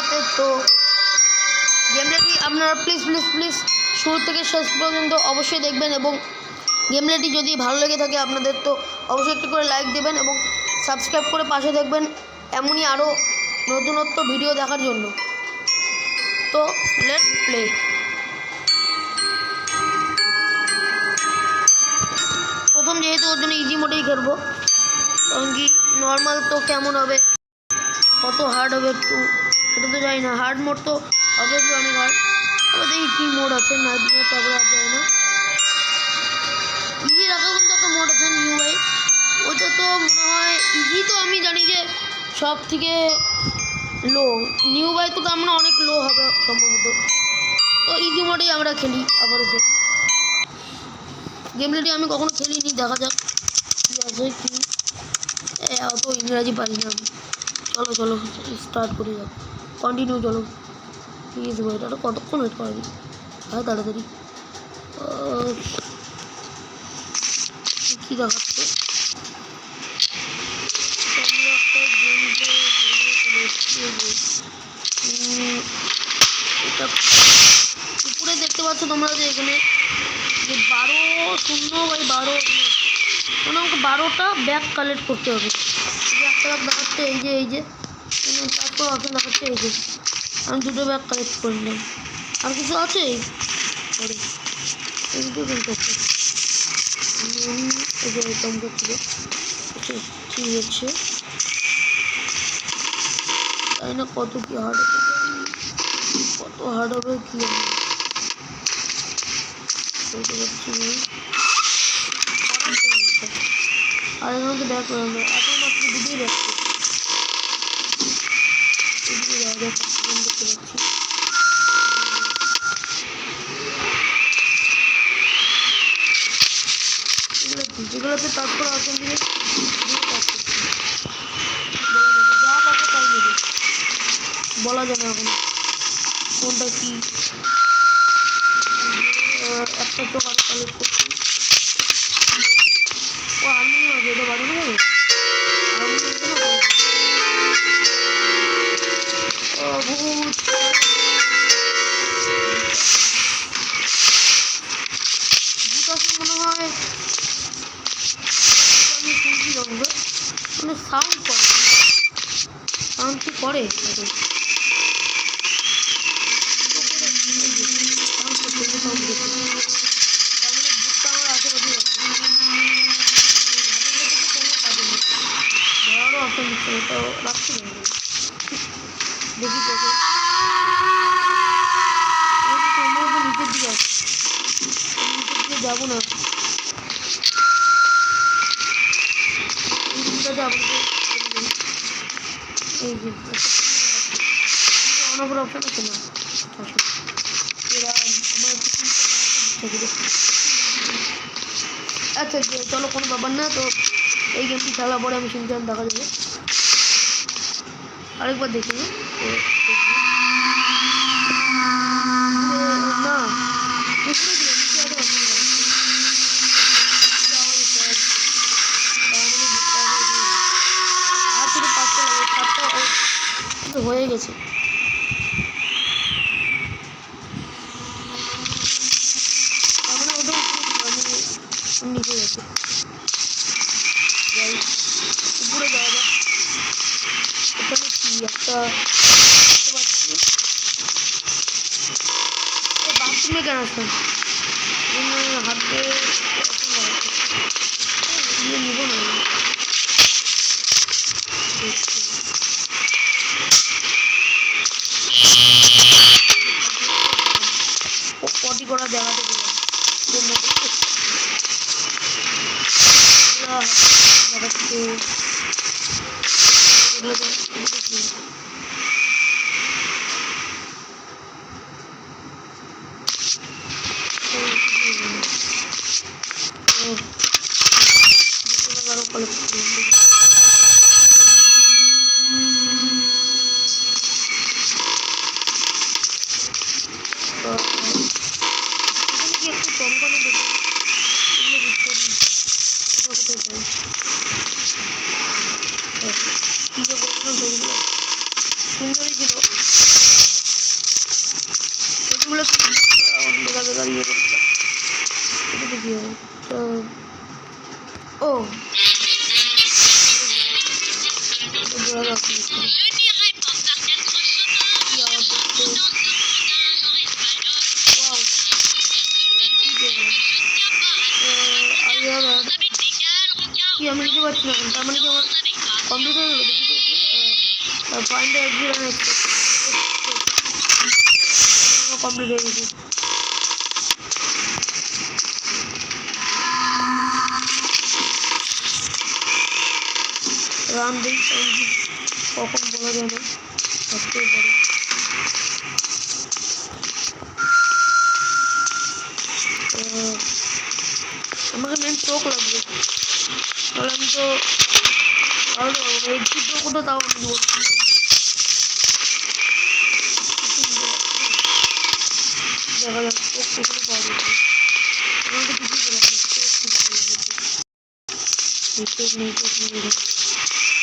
ভিডিওতে তো। গেমলেটি আপনারা প্লিজ প্লিজ প্লিজ শুরু থেকে শেষ পর্যন্ত অবশ্যই দেখবেন এবং গেমলেটি যদি ভালো লেগে থাকে আপনাদের তো অবশ্যই একটু করে লাইক দেবেন এবং সাবস্ক্রাইব করে পাশে দেখবেন এমনই আরও নতুনত্ব ভিডিও দেখার জন্য। তো লেট প্লে প্রথম যেহেতু ওর জন্য ইজি মোডেই খেলব কারণ কি নর্মাল তো কেমন হবে? কত হার্ড হবে একটু সেটা তো জানি না। হার্ড মোড তো অবভিয়াসলি অনেক হার্ড তবে দেখি কী মোড আছে নাইট মোড তারপরে আর যায় না। ইজি রাখাও কিন্তু একটা মোড আছে নিউ বাই ওইটা তো মনে হয় ইজি তো আমি জানি যে সব থেকে লো নিউ বাই তো তার মানে অনেক লো হবে সম্ভবত। তো ইজি মোডেই আমরা খেলি আপাতত। গেমলেটি আমি কখনো খেলিনি, দেখা যাক কী আছে কী। অত ইংরাজি পারি না আমি। চলো চলো স্টার্ট করি যাক কন্টিনিউ চলো। প্লিজ ওয়েট আরও কতক্ষণ ওয়েট করাবি হ্যাঁ তাড়াতাড়ি। কী দেখাচ্ছে? এটা উপরে দেখতে পাচ্ছ তোমরা যে এখানে যে বারো শূন্য বাই বারো মানে আমাকে বারোটা ব্যাগ কালেক্ট করতে হবে। একটা দেখাচ্ছে এই যে এই যে এখানে তারপর অপশন দেখাচ্ছে এই যে আমি দুটো ব্যাগ কালেক্ট করে নিলাম আর কিছু আছে ঠিক আছে তাই না কত কি হার্ড হবে কত হার্ড হবে কি বলতে পারছি না আর এর মধ্যে ব্যাক করে আমরা এখন এদিকে যাওয়া দেখতে পাচ্ছি এগুলো কি যেগুলোতে তারপর আসন যা পাবো তাই নেবে বলা যাবে এখন কোনটা কি একটা আরও কালেক্ট করছি ও এটা বাড়ি যাবে আসলে মনে হয়। মানে সাউন্ড করে। সাউন্ড কি করে? তাদের? sound করছে, এই যে sound করছে। তার মানে ভূতটা আমার আশেপাশেই আছে। ঝামেলা থেকে কোনো কাজে নেই। ধরারও option দিচ্ছে না, তো রাখছি না আমি। দেখি তোকে ও তো সম্ভবত নিচের দিকে আছে আমি নিচের দিকে যাব না আচ্ছা চলো, কোনো ব্যাপার না, তো এই গেমটি খেলার পরে আমি শুনতে দেখা যাবে। আরেকবার দেখি তো দেখি। এ, না উপরে দিকে নিচে আরও অন্য জায়গায়। এটা আমার একটা আছে। তার মানে বুঝতে হবে যে আর শুধু পাঁচটা লাগে সাতটা ও- কিন্তু হয়ে গেছে তার মানে ওটা উপরে ছিল, আমি নিচে গেছি যাই উপরে যাওয়া যাক ওখানে কি একটা দেখতে পাচ্ছি বাথরুমে কেন আসলাম হাতে ইয়ে নিব না আমি। পটি করা জায়গাতে কোনো সুন্দরী ছিল এগুলো বেগা বেগা ইয়ে করছে কমপ্লিট হয়ে গেছে রান দিই কারণ কি কখন বলা যায় না থাকতেও পারে আহ, আমাকে মেন চোখ লাগবে তাহলে আমি তো তাহলে এক্সিট দেবো কোথাও তাও আমি বলতে পারব না। দেখা যাক চোখ কোথাও পাওয়া যাবে আমার তো কিছুই পেলাম না চোখ কিছু পেলাম না এই চোখ নেই চোখ নেই এরকম। দেখা যাক চোখ চোখ পেয়ে গেছি ভালো তো লাগবে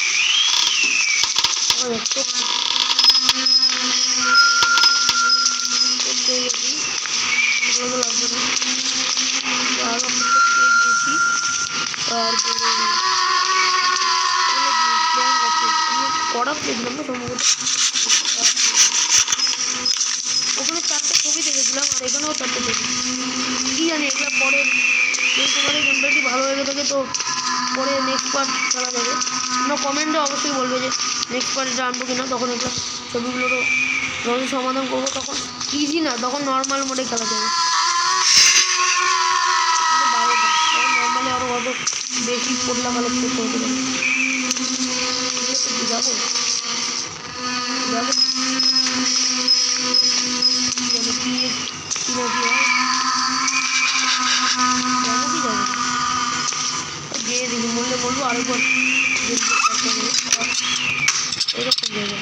না আরও একটা চোখ পেয়ে গিয়েছি তারপরে কড়া পেয়েছিলাম না সম্ভবত ওখানে চারটে ছবি দেখেছিলাম, আর এখানেও চারটে ছবি। কি জানি, এগুলো পরে যদি তোমাদের গেমপ্লেটি ভালো লেগে থাকে তো পরে নেক্সট পার্ট খেলা যাবে তোমরা কমেন্টে অবশ্যই বলবে যে নেক্সট পার্ট এটা আনব কিনা, তখন এগুলো ছবিগুলোরও যখন সমাধান করব তখন ইজি না, তখন নর্মাল মোডে খেলা যাবে নর্মালি আরও হয়তো বেশি পড়লা কালেক্ট করতে যাব? যাব? কি জানি কি কি না কি হয় যাব কি যাব গিয়ে দেখি বললে বলব আরেকবার এরকম জায়গা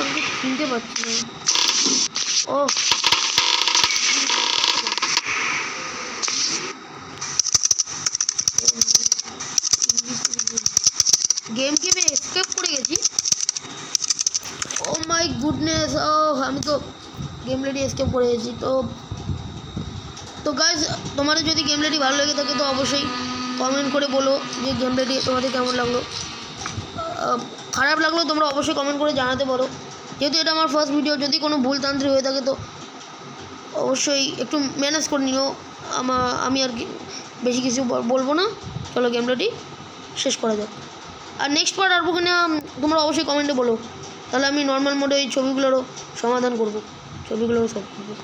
আমি চিনতে পারছি না ও গেম গেমে এসকেপ করে গেছি ও মাই গুডনেস ও আমি তো গেম লেডি এসকেপ করে গেছি তো তো গাইজ তোমাদের যদি গেম লেডি ভালো লেগে থাকে তো অবশ্যই কমেন্ট করে বলো যে গেম লেডি তোমাদের কেমন লাগল। খারাপ লাগল তোমরা অবশ্যই কমেন্ট করে জানাতে পারো। যেহেতু এটা আমার ফার্স্ট ভিডিও যদি কোনো ভুল তান্ত্রিক হয়ে থাকে তো অবশ্যই একটু ম্যানেজ করে নিও। আমার আমি আর বেশি কিছু বল- বলব না। চলো গেম রেডি শেষ করা যাক। আর নেক্সট পার্ট আসব কিনা তোমরা অবশ্যই কমেন্টে বলো। তাহলে আমি নর্মাল মোডে এই ছবিগুলোরও সমাধান করব। ছবিগুলোরও সব করব।